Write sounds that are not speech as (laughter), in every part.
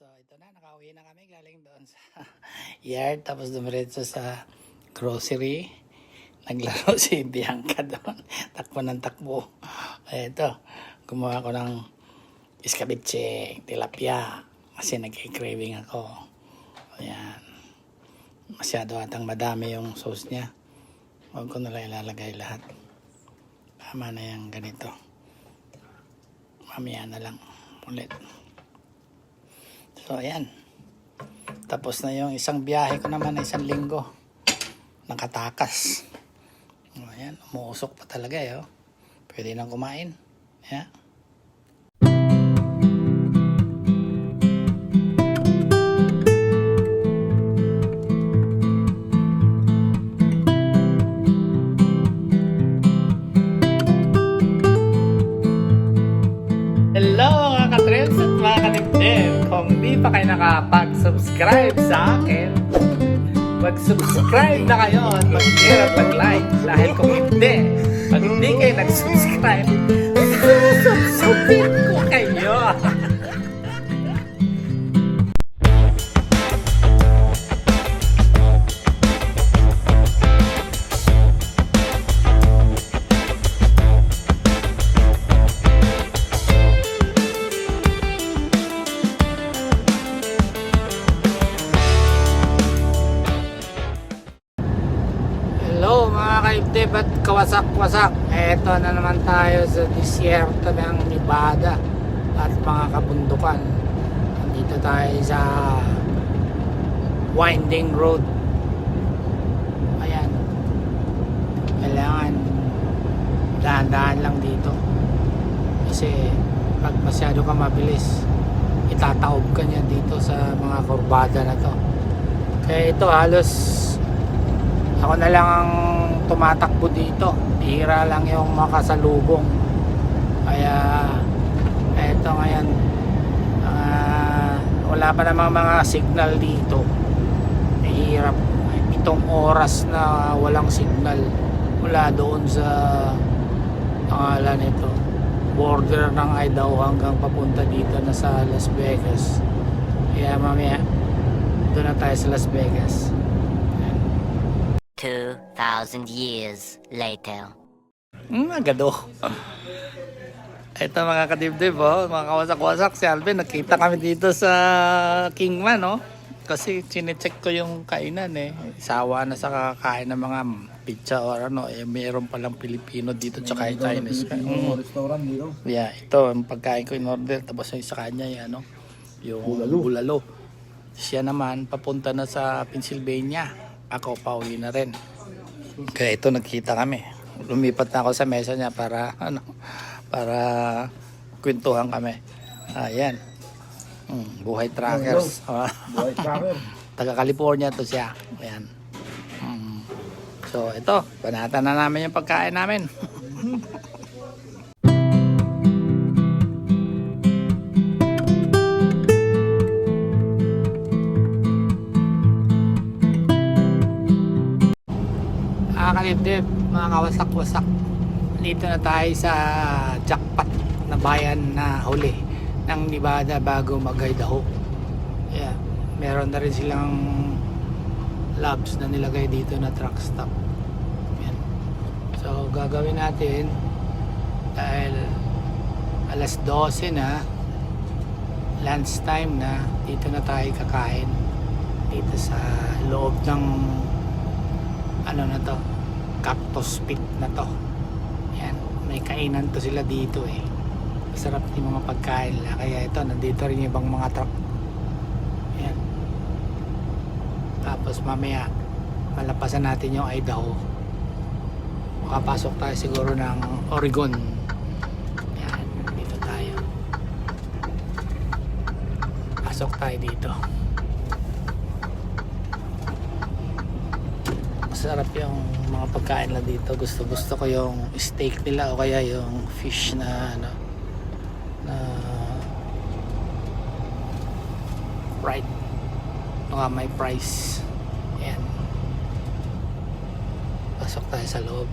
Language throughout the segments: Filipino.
So, ito na, nakauwi na kami galing doon sa (laughs) yard. Tapos dumiretso sa grocery. Naglaro (laughs) si Bianca doon. Takbo ng takbo. Ito, gumawa ko ng iskabiche, tilapia. Kasi nag-craving ako. Ayan. Masyado atang madami yung sauce niya. Huwag ko nalang ilalagay lahat. Tama na yung ganito. Mamaya na lang ulit. So, ayan. Tapos na yung isang biyahe ko naman na isang linggo. Nakatakas. O, ayan. Umuusok pa talaga eh. Oh. Pwede nang kumain. Yeah. Kayo nakapag-subscribe sa akin, mag-subscribe na kayo at mag-share at mag-like. Dahil kung hindi, pag hindi kayo nag-subscribe, (laughs) disyerto ng Nevada at mga kabundukan. Nandito tayo sa winding road. Ayan. Kailangan dahan-dahan lang dito. Kasi pag masyado ka mabilis, itataob ka niya dito sa mga kurbada na to. Kaya ito halos ako na lang ang tumatakbo dito. Bihira lang yung makasalubong. Kaya eto ngayon ah, wala pa namang mga signal dito. Mahirap. Itong oras na walang signal mula doon sa pangalan nito. Border ng Idaho hanggang papunta dito na sa Las Vegas. Kaya mamaya doon na tayo sa Las Vegas. 2,000 years later. Hmm, agado. Ito mga kadibdib, oh, mga kawasak-wasak, si Alvin, nakita kami dito sa Kingman, no? Kasi chinecheck ko yung kainan eh. Sawa na sa kakain ng mga pizza or ano, eh, mayroon palang Pilipino dito tsaka yung Chinese. Mm. restaurant dito. Yeah, ito, ang pagkain ko in order, tapos yung sa kanya, yung ano, yung bulalo. bulalo. Siya naman, papunta na sa Pennsylvania. Ako, pauwi na rin. Kaya ito, nagkita kami. Lumipat na ako sa mesa niya para, ano, para kwentuhan kami. Ayan. Mm, buhay trackers. Buhay tracker. (laughs) Taga California to siya. Ayan. Mm. So, ito, banatan na namin yung pagkain namin. (laughs) mga kalibdib, mga kawasak-wasak. Dito na tayo sa jackpot na bayan na huli ng Nevada bago mag-Idaho. Yeah, meron na rin silang labs na nilagay dito na truck stop. Yan. So, gagawin natin dahil alas 12 na lunch time na dito na tayo kakain dito sa loob ng ano na to cactus pit na to may kainan to sila dito eh. Masarap yung mga pagkain nila. Kaya ito nandito rin yung ibang mga truck. Yan tapos mamaya malapasan natin yung Idaho. Makapasok tayo siguro ng Oregon. Yan dito tayo. Pasok tayo dito masarap yung mga pagkain na dito. Gusto gusto ko yung steak nila o kaya yung fish na ano na fried mga may price. Yan pasok tayo sa loob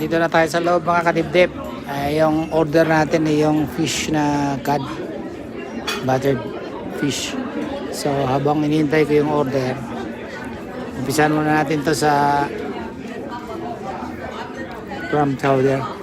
dito na tayo sa loob mga kadibdib. Ay, yung order natin ay yung fish na cod. Buttered fish. So habang inihintay ko yung order, umpisan muna natin to sa clam chowder.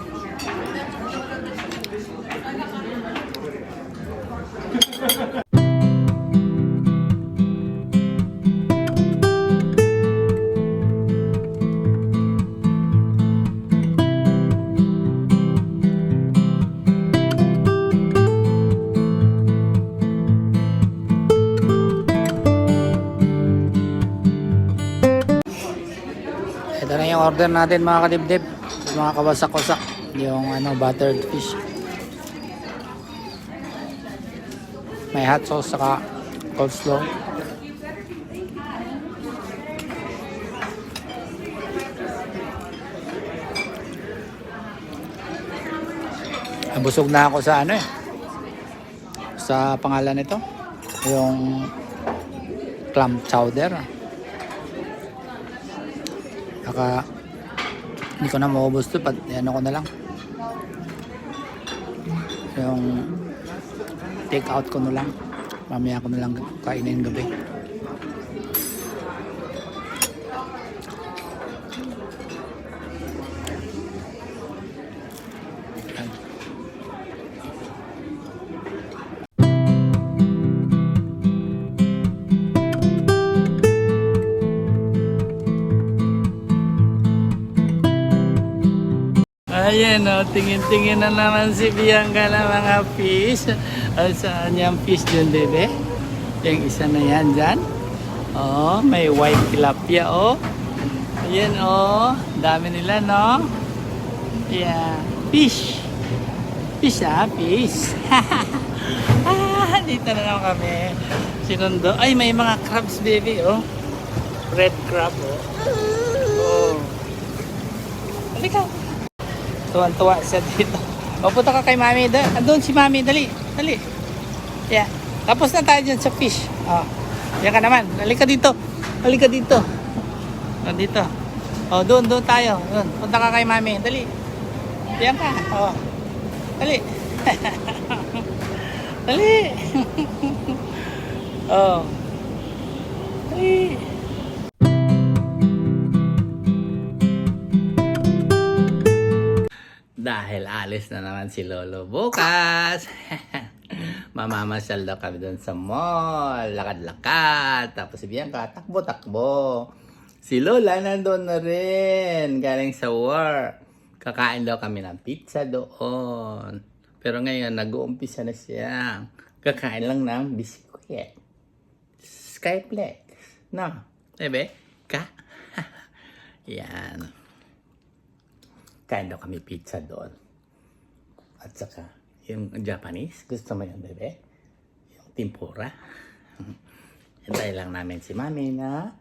Ito na yung order natin mga kadibdib. Mga kawasak-wasak. Yung ano, buttered fish. May hot sauce saka coleslaw. Busog na ako sa ano eh. Sa pangalan nito. Yung clam chowder. Saka hindi ko na maubos to. Pat, ano ko na lang. Yung take out ko na lang. Mamaya ko na lang kainin gabi. Ayan o, tingin-tingin na naman si Bianca ng mga fish. Ah, saan yung fish dyan, bebe? Yung isa na yan dyan. Oh, may white tilapia oh. Ayan oh, dami nila no. Yeah, fish. Fish ah, fish. (laughs) ah, dito na naman kami. Sinundo. Ay, may mga crabs, baby oh. Red crab oh. Oh. Halika. Tuwan-tuwa siya dito. O, punta ka kay mami. Da andun si mami. Dali. Dali. Yeah. Tapos na tayo dyan sa fish. O. Yan ka naman. Halika dito. Halika dito. O, dito. O, doon. Doon tayo. Doon. Punta ka kay mami. Dali. Yan ka. O. Dali. (laughs) Dali. (laughs) o. Dali. Dahil alis na naman si Lolo bukas. (laughs) Mamamasyal daw kami doon sa mall. Lakad-lakad. Tapos si Bianca, takbo-takbo. Si Lola nandun na rin. Galing sa work. Kakain daw kami ng pizza doon. Pero ngayon, nag-uumpisa na siya. Kakain lang ng biskuit. Skyplex. No? Ebe? Ka? (laughs) Yan kain daw kami pizza doon. At saka, yung Japanese, gusto mo yun, bebe? Yung tempura. (laughs) Hintay lang namin si mami na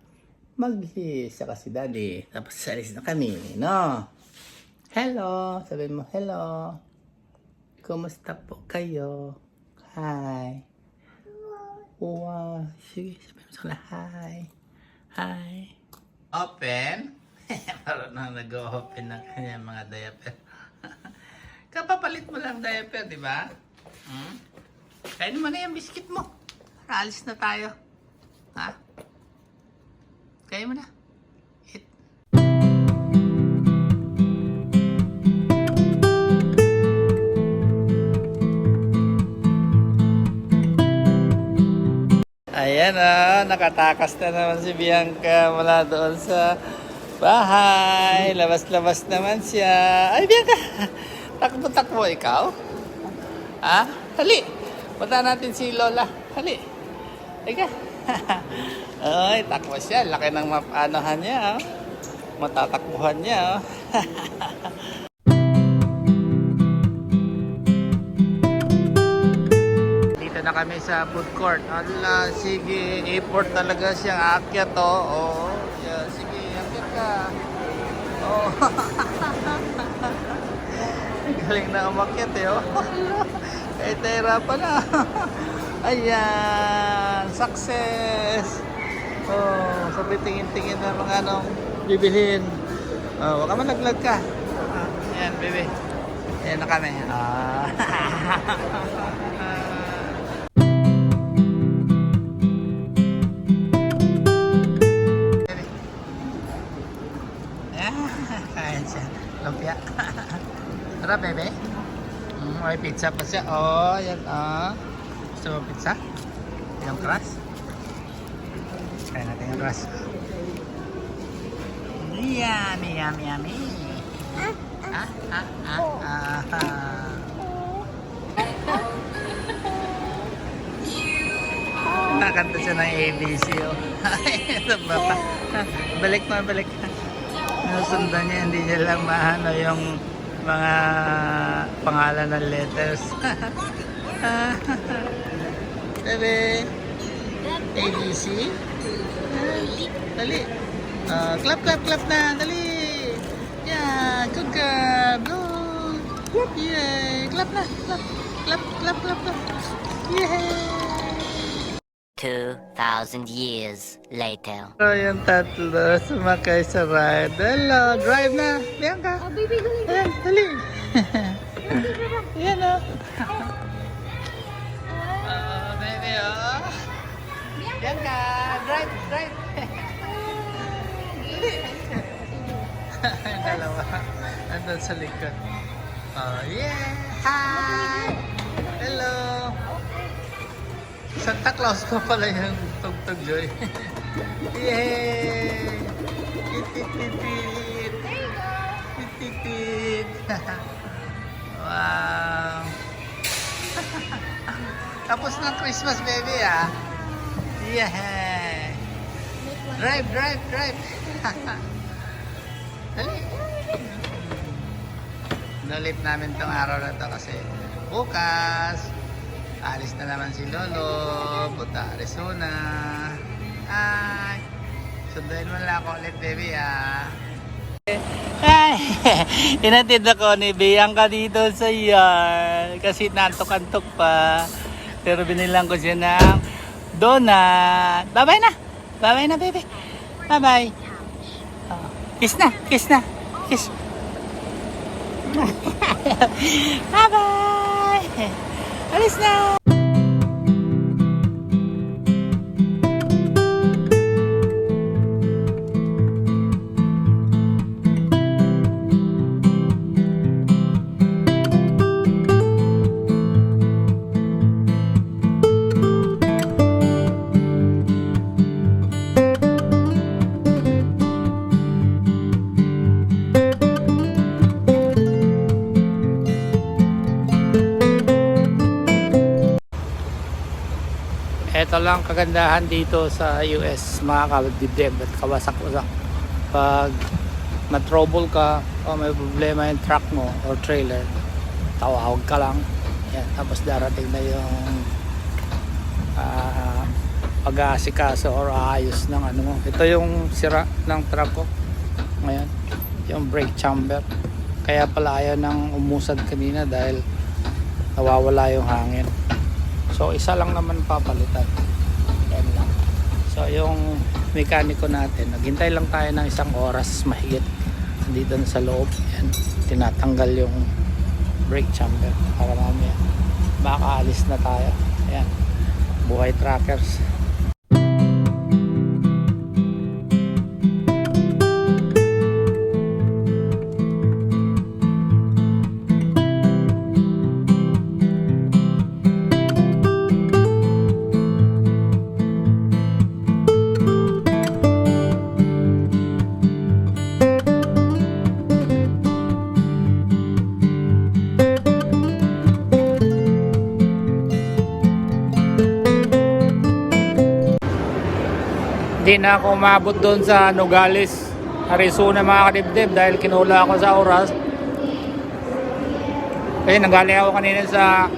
maghis saka si daddy. Tapos salis na kami, no? Hello! Sabi mo, hello! Kumusta po kayo? Hi! Wow! Sige, sabi mo sa kanila, hi! Hi! Open! (laughs) Parang na nag-open ng kanyang mga diaper. Lang diaper, di ba? Hmm? Kainin mo na yung biscuit mo. Para alis na tayo. Ha? Kainin mo na. Eat. Ayan ah, nakatakas na naman si Bianca mula doon sa bahay. Labas-labas naman siya. Ay, Bianca! Takbo-takbo ikaw? Ha? Hali! Punta natin si Lola. Hali! Teka. (laughs) Ay, takbo siya. Laki ng mapanohan niya. Oh. Matatakbuhan niya. Oh. (laughs) Dito na kami sa food court. Ala, sige. Airport talaga siyang aakyat, oh. oh. Yeah, sige, akyat ka. Oh. (laughs) Galing na umakyat, eh, oh. Kahit nahirapan na. Ayan, success. Oh, sabi tingin-tingin na mga anong bibilhin. Oh, wag ka malaglag ka. Ah. Ayan, bebe. Ayan na kami. Ah. (laughs) Tara, bebe. Mm, may pizza pa siya. Oh, yan. Ah. Gusto mo pizza? Yung crust? Kain natin yung crust. Yummy, yummy, yummy. Ah, ah, ah, ah. Nakanta siya ng ABC, oh. (laughs) Ito ba pa? Balik mo, balik. Nasundan niya, hindi niya lang maano yung mga pangalan ng letters. (laughs) Bebe, ABC. Dali. Ah, clap, clap, clap na. Dali. Yeah, good girl. Good. Yay. Clap na. Clap, clap, clap, clap, clap. Yay. 2,000 years later. So, yung tatlo sumakay sa ride. Hello, drive na. Bianca. Oh, baby, dali. Ayan, dali. Ayan o. Oh, baby oh. Bianca, drive, drive. Dali. Dalawa. Andun sa likod. Oh, yeah. Hi. Hello. Santa Claus pa pala yung tugtog Joy. (laughs) Yay! Tititit! Tititit! (laughs) wow! (laughs) Tapos ng Christmas baby ah! Yeah! Drive, drive, drive! Dali! Nulit namin tong araw na to kasi bukas alis na naman si Lolo punta Arizona. Ay sunduin mo lang ako ulit baby ah. Ay (laughs) inatid ako ni Bianca dito sa yard kasi nantok-antok pa. Pero binilang ko siya ng donut. Bye bye na. Bye bye na baby. Bye bye oh, kiss na kiss na kiss. (laughs) Bye bye alis na Ito lang kagandahan dito sa US mga kabibdib at kawasak-wasak. Pag na-trouble ka o may problema yung truck mo or trailer, tawag ka lang. Yan, tapos darating na yung ah, pag-aasikaso or aayos ng ano mo. Ito yung sira ng truck ko. Ngayon, yung brake chamber. Kaya pala ayaw nang umusad kanina dahil nawawala yung hangin. So isa lang naman papalitan. Yan lang. So yung mekaniko natin, naghintay lang tayo ng isang oras mahigit dito sa loob. Yan, tinatanggal yung brake chamber para mamaya makaalis na tayo. Ayan, buhay trackers. Hindi na ako umabot doon sa Nogales, Arizona mga kadibdib dahil kinula ako sa oras. Kasi nanggaling ako kanina sa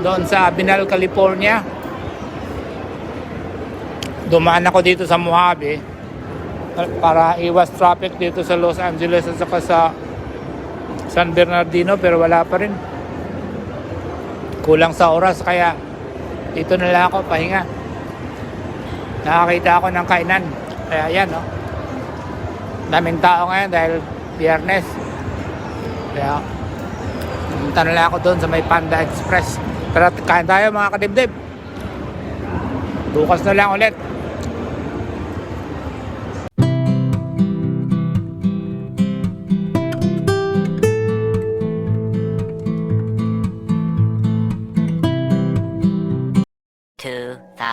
doon sa Binal, California. Dumaan ako dito sa Mojave para iwas traffic dito sa Los Angeles at saka sa San Bernardino pero wala pa rin. Kulang sa oras kaya dito na lang ako pahinga nakakita ako ng kainan. Kaya yan, no? Daming tao ngayon dahil biyernes. Kaya, punta na ako doon sa may Panda Express. Pero kain tayo mga kadibdib. Bukas na lang ulit.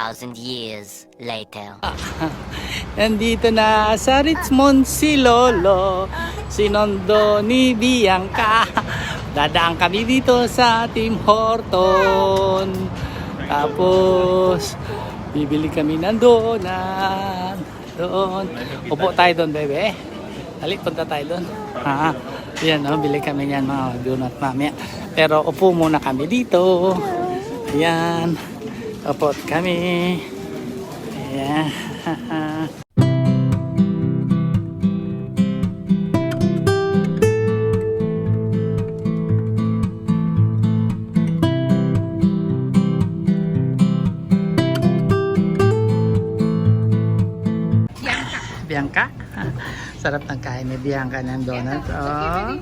Two thousand years later. (laughs) Nandito na sa Richmond si Lolo, sinondo ni Bianca. (laughs) Dadaan kami dito sa Tim Horton. Tapos, bibili kami ng donut. Doon. Upo tayo doon, bebe. Dali, punta tayo doon. Ha? Yan, oh, bili kami yan mga donut mamaya. Pero upo muna kami dito. Yan. Upo kami. Ayan. Bianca. Sarap ng kain ni Bianca ng donut. Oh.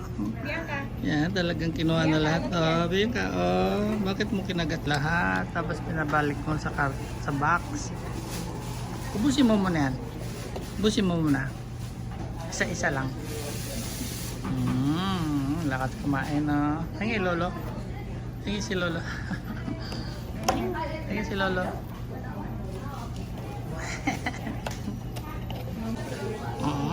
Yan, talagang kinuha na lahat. Oh, Bianca, oh. Bakit mo kinagat lahat? Tapos pinabalik mo sa kar sa box. Ubusin mo muna yan. Ubusin mo muna. Isa-isa lang. Mmm, lakas kumain. Oh. Hingi, Lolo. Hingi si Lolo. (laughs) Hingi si Lolo. (laughs)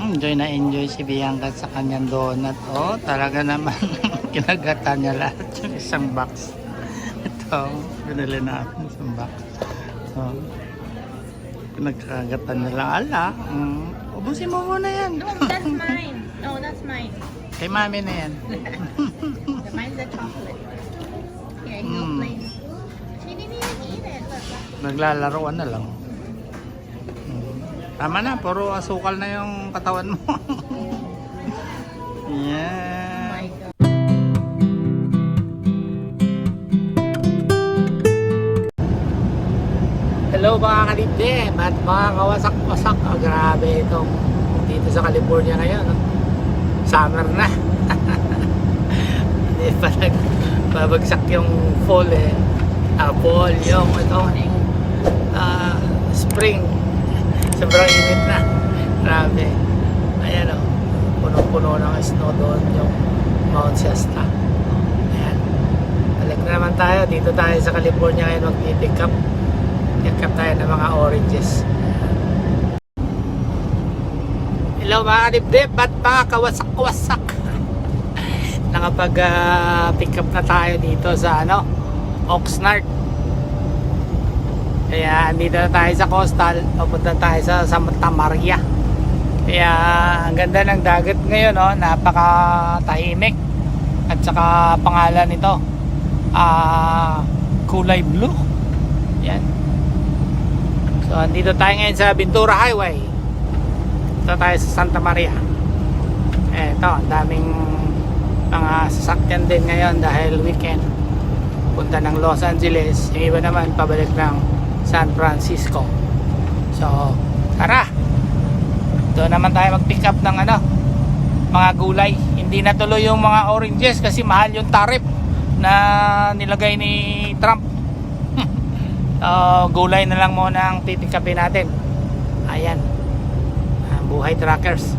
Enjoy na enjoy si Bianca sa kanyang donut. Oh, talaga naman (laughs) kinagatan niya lahat yung isang box. Ito, binili natin isang box. Oh. Pinagkagatan niya lang. Ala, mm, ubusin mo muna yan. No, that's mine. No, that's mine. Kay mami na yan. The mine's the chocolate. Here, you Mm. plain. She didn't even eat it. Naglalaroan na lang. Tama na, puro asukal na yung katawan mo. (laughs) Oh yeah. god. Hello mga kalibdem at mga kawasak-wasak. Oh, grabe itong dito sa California ngayon. no? Summer na. (laughs) Hindi pa nagbabagsak yung fall eh. Ah, fall yung itong ah, spring. Sobrang init na. Grabe. Ayan o. Punong-puno ng snow doon yung Mount Shasta. Ayan. Balik na naman tayo. Dito tayo sa California ngayon mag-pick up. Pick up tayo ng mga oranges. Hello mga dibdib at mga kawasak-wasak. (laughs) Nakapag-pick up na tayo dito sa ano, Oxnard. Kaya andito na tayo sa coastal, papunta tayo sa Santa Maria. Kaya ang ganda ng dagat ngayon, no? napaka-tahimik. At saka pangalan nito, ah kulay blue. Yan. So, andito tayo ngayon sa Ventura Highway. Ito tayo sa Santa Maria. Eto, ang daming mga sasakyan din ngayon dahil weekend. Punta ng Los Angeles. Yung iba naman pabalik ng San Francisco. So, tara! Doon naman tayo mag-pick up ng ano, mga gulay. Hindi na tuloy yung mga oranges kasi mahal yung tariff na nilagay ni Trump. (laughs) Uh, gulay na lang muna ang titikapin natin. Ayan. Ang buhay trackers.